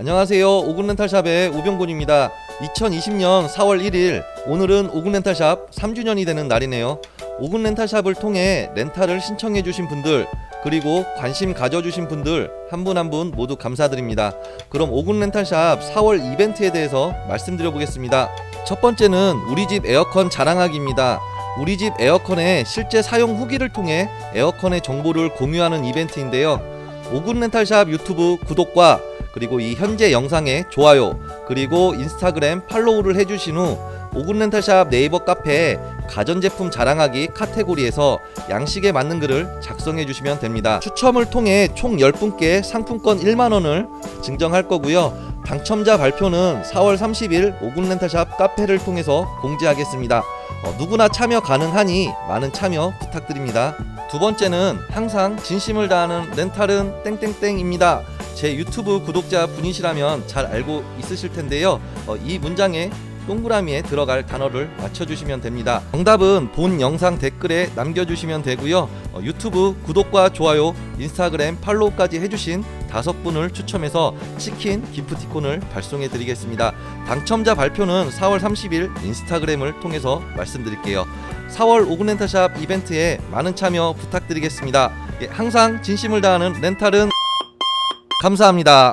안녕하세요. 오gun렌탈샵의 우병곤입니다. 2020년 4월 1일 오늘은 오gun렌탈샵 3주년이 되는 날이네요. 오gun렌탈샵을 통해 렌탈을 신청해 주신 분들 그리고 관심 가져 주신 분들 한 분 한 분 모두 감사드립니다. 그럼 오gun렌탈샵 4월 이벤트에 대해서 말씀드려 보겠습니다. 첫 번째는 우리 집 에어컨 자랑하기입니다. 우리 집 에어컨의 실제 사용 후기를 통해 에어컨의 정보를 공유하는 이벤트인데요. 오gun렌탈샵 유튜브 구독과 그리고 이 현재 영상에 좋아요 그리고 인스타그램 팔로우를 해주신 후 오gun렌탈샵 네이버 카페에 가전제품 자랑하기 카테고리에서 양식에 맞는 글을 작성해 주시면 됩니다. 추첨을 통해 총 10분께 상품권 1만원을 증정할 거고요. 당첨자 발표는 4월 30일 오gun렌탈샵 카페를 통해서 공지하겠습니다. 어, 누구나 참여 가능하니 많은 참여 부탁드립니다. 두 번째는 항상 진심을 다하는 렌탈은 땡땡땡입니다. 제 유튜브 구독자 분이시라면 잘 알고 있으실 텐데요. 어, 이 문장에 동그라미에 들어갈 단어를 맞춰주시면 됩니다. 정답은 본 영상 댓글에 남겨주시면 되고요. 어, 유튜브 구독과 좋아요, 인스타그램 팔로우까지 해주신 다섯 분을 추첨해서 치킨 기프티콘을 발송해 드리겠습니다. 당첨자 발표는 4월 30일 인스타그램을 통해서 말씀드릴게요. 4월 오븐렌탈샵 이벤트에 많은 참여 부탁드리겠습니다. 예, 항상 진심을 다하는 렌탈은 감사합니다.